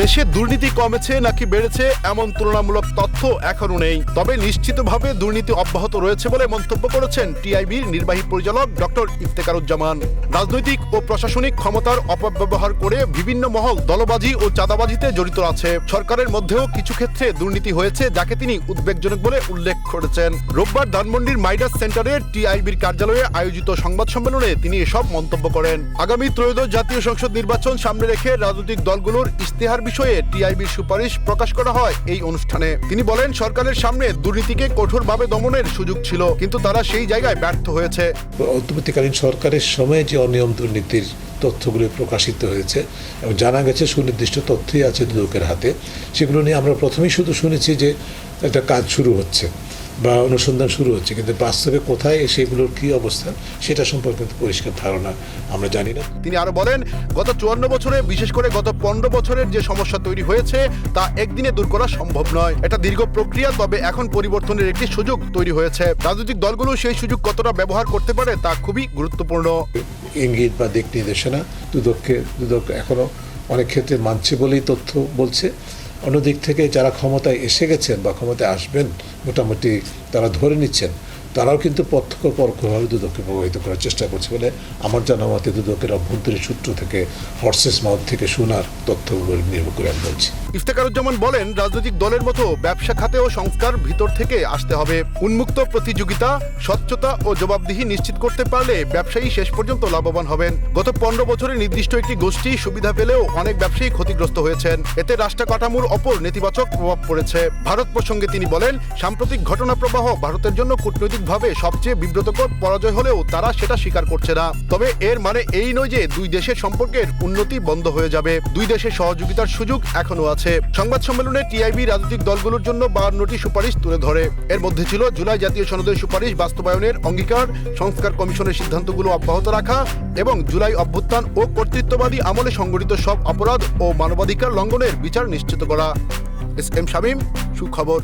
দেশে দুর্নীতি কমেছে নাকি বেড়েছে এমন তুলনামূলক তথ্য এখনও নেই। তবে নিশ্চিতভাবে দুর্নীতি অব্যাহত রয়েছে বলে মন্তব্য করেছেন টিআইবির নির্বাহী পরিচালক ডক্টর ইফতেকারুজ্জামান। রাজনৈতিক ও প্রশাসনিক ক্ষমতার অপব্যবহার করে বিভিন্ন মহল দলবাজি ও চাঁদাবাজিতে জড়িত আছে। সরকারের মধ্যেও কিছু ক্ষেত্রে দুর্নীতি হয়েছে, যাকে তিনি উদ্বেগজনক বলে উল্লেখ করেছেন। রোববার ধানমন্ডির মাইডাস সেন্টারে টিআইবির কার্যালয়ে আয়োজিত সংবাদ সম্মেলনে তিনি এসব মন্তব্য করেন। আগামী ত্রয়োদশ জাতীয় সংসদ নির্বাচন সামনে রেখে রাজনৈতিক দলগুলোর ইশতেহার বিষয়ে টিআইবির সুপারিশ প্রকাশ করা হয় এই অনুষ্ঠানে। তিনি বলেন, সরকারের সামনে দুর্নীতিকে কঠোরভাবে দমনের সুযোগ ছিল, কিন্তু তারা সেই জায়গায় ব্যর্থ হয়েছে। অন্তর্বর্তীকালীন সরকারের সময়ে যে অনিয়ম দুর্নীতির তথ্যগুলি প্রকাশিত হয়েছে, এবং জানা গেছে সুনির্দিষ্ট তথ্যই আছে দুদকের হাতে, সেগুলো নিয়ে আমরা প্রথমেই শুধু শুনেছি যে একটা কাজ শুরু হচ্ছে। বা অনুসন্ধান শুরু হচ্ছে কিন্তু বাস্তবে কোথায় সেগুলোর কী অবস্থা সেটা সম্পর্কে কিন্তু পরিষ্কার ধারণা আমরা জানি না। তিনি আরও বলেন গত চুয়ান্ন বছরে বিশেষ করে গত পনেরো বছরের যে সমস্যা তৈরি হয়েছে তা একদিনে দূর করা সম্ভব নয়। এটা দীর্ঘ প্রক্রিয়া তবে এখন পরিবর্তনের একটি সুযোগ তৈরি হয়েছে। রাজনৈতিক দলগুলো সেই সুযোগ কতটা ব্যবহার করতে পারে তা খুবই গুরুত্বপূর্ণ। ইঙ্গিত বা দিক নির্দেশনা দুদককে দুদক এখনও অনেক ক্ষেত্রে মানছে বলেই তথ্য বলছে। অন্যদিক থেকে যারা ক্ষমতায় এসে গেছেন বা ক্ষমতায় আসবেন মোটামুটি তারা ধরে নিচ্ছেন। তারাও কিন্তু প্রত্যক্ষ পরোক্ষভাবে দুদককে প্রভাবিত করার চেষ্টা করছে বলে আমার জানা মতে দুদকের অভ্যন্তরীণ সূত্র থেকে হর্সেস মাউথ থেকে শোনার তথ্যগুলো নির্ভর করে আমি বলছি। ইফতেকারুজ্জামান বলেন, রাজনৈতিক দলের মতো ব্যবসা খাতেও সংস্কার ভিতর থেকে আসতে হবে। উন্মুক্ত প্রতিযোগিতা, স্বচ্ছতা ও জবাবদিহি নিশ্চিত করতে পারলে ব্যবসায়ী শেষ পর্যন্ত লাভবান হবেন। গত পনেরো বছরে নির্দিষ্ট একটি গোষ্ঠী সুবিধা পেলেও অনেক ব্যবসায়ী ক্ষতিগ্রস্ত হয়েছেন। এতে রাষ্ট্র কাঠামোর অপর নেতিবাচক প্রভাব পড়েছে। ভারত প্রসঙ্গে তিনি বলেন, সাম্প্রতিক ঘটনা প্রবাহ ভারতের জন্য কূটনৈতিকভাবে সবচেয়ে বিব্রতকর পরাজয় হলেও তারা সেটা স্বীকার করছে না। তবে এর মানে এই নয় যে দুই দেশের সম্পর্কের উন্নতি বন্ধ হয়ে যাবে। দুই দেশের সহযোগিতার সুযোগ এখনও আছে। সংবাদ সম্মেলনে টিআইবি রাজনৈতিক দলগুলোর জন্য বাহান্নটি সুপারিশ তুলে ধরে। এর মধ্যে ছিল জুলাই জাতীয় সনদের সুপারিশ বাস্তবায়নের অঙ্গীকার, সংস্কার কমিশনের সিদ্ধান্তগুলো অব্যাহত রাখা এবং জুলাই অভ্যুত্থান ও কর্তৃত্ববাদী আমলে সংগঠিত সব অপরাধ ও মানবাধিকার লঙ্ঘনের বিচার নিশ্চিত করা। এস এম শামীম, সুখবর।